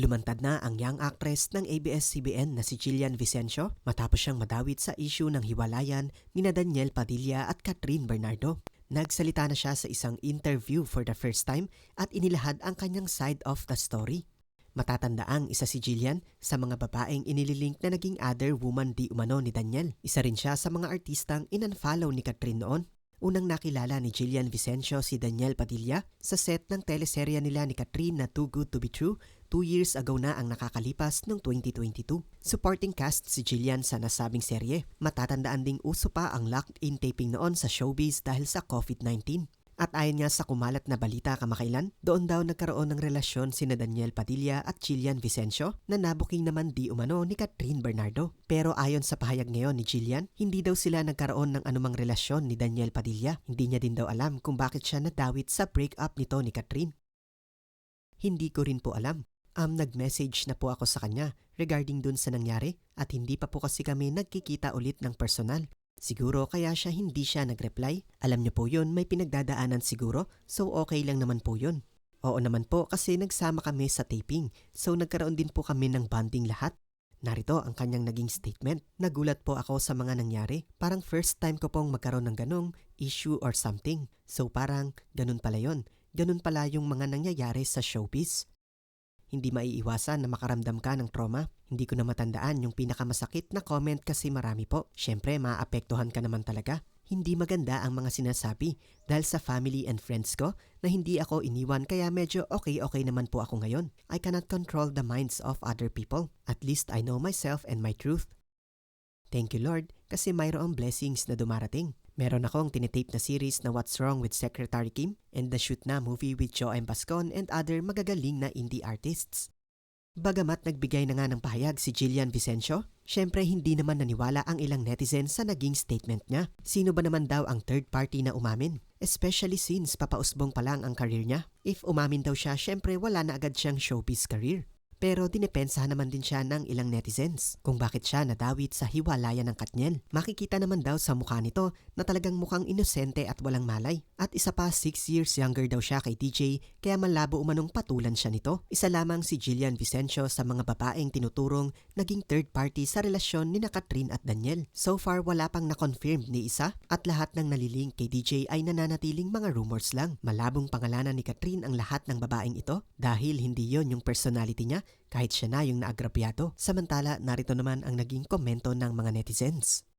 Lumantad na ang young actress ng ABS-CBN na si Jillian Vicencio matapos siyang madawit sa issue ng hiwalayan ni na Daniel Padilla at Catherine Bernardo. Nagsalita na siya sa isang interview for the first time at inilahad ang kanyang side of the story. Matatandaang isa si Jillian sa mga babaeng inililink na naging other woman di umano ni Daniel. Isa rin siya sa mga artistang inunfollow ni Catherine noon. Unang nakilala ni Jillian Vicencio si Daniel Padilla sa set ng teleserya nila ni Catherine na Too Good To Be True two years ago na ang nakakalipas noong 2022. Supporting cast si Jillian sa nasabing serye. Matatandaan ding uso pa ang locked-in taping noon sa showbiz dahil sa COVID-19. At ayon nga sa kumalat na balita kamakailan, doon daw nagkaroon ng relasyon sina Daniel Padilla at Jillian Vicencio na nabuking naman di umano ni Catherine Bernardo. Pero ayon sa pahayag ngayon ni Jillian, hindi daw sila nagkaroon ng anumang relasyon ni Daniel Padilla. Hindi niya din daw alam kung bakit siya nadawit sa breakup nito ni Catherine. Hindi ko rin po alam. Um, nag-message na po ako sa kanya regarding dun sa nangyari at hindi pa po kasi kami nagkikita ulit ng personal. Siguro kaya siya hindi siya nag-reply. Alam niyo po yun, may pinagdadaanan siguro, so okay lang naman po yun. Oo naman po kasi nagsama kami sa taping, so nagkaroon din po kami ng bonding lahat. Narito ang kanyang naging statement. Nagulat po ako sa mga nangyari. Parang first time ko pong magkaroon ng ganong issue or something. So parang ganun pala yon. Ganun pala yung mga nangyayari sa showbiz. Hindi maiiwasan na makaramdam ka ng trauma. Hindi ko na matandaan yung pinakamasakit na comment kasi marami po. Siyempre, maapektuhan ka naman talaga. Hindi maganda ang mga sinasabi dahil sa family and friends ko na hindi ako iniwan kaya medyo okay-okay naman po ako ngayon. I cannot control the minds of other people. At least I know myself and my truth. Thank you Lord kasi mayroong blessings na dumarating. Meron akong tinitape na series na What's Wrong with Secretary Kim and the shoot na movie with Joe M. Pascon and other magagaling na indie artists. Bagamat nagbigay na nga ng pahayag si Jillian Vicencio, syempre hindi naman naniwala ang ilang netizen sa naging statement niya. Sino ba naman daw ang third party na umamin? Especially since papausbong pa lang ang career niya. If umamin daw siya, syempre wala na agad siyang showbiz career. Pero dinepensahan naman din siya ng ilang netizens kung bakit siya nadawit sa hiwalayan ng Katniel. Makikita naman daw sa mukha nito na talagang mukhang inosente at walang malay. At isa pa 6 years younger daw siya kay DJ kaya malabo umanong patulan siya nito. Isa lamang si Jillian Vicencio sa mga babaeng tinuturong naging third party sa relasyon ni na Catherine at Daniel. So far wala pang na-confirm ni isa at lahat ng nalilink kay DJ ay nananatiling mga rumors lang. Malabong pangalanan ni Catherine ang lahat ng babaeng ito dahil hindi yon yung personality niya kahit siya na yung naagrabyado. Samantala, narito naman ang naging komento ng mga netizens.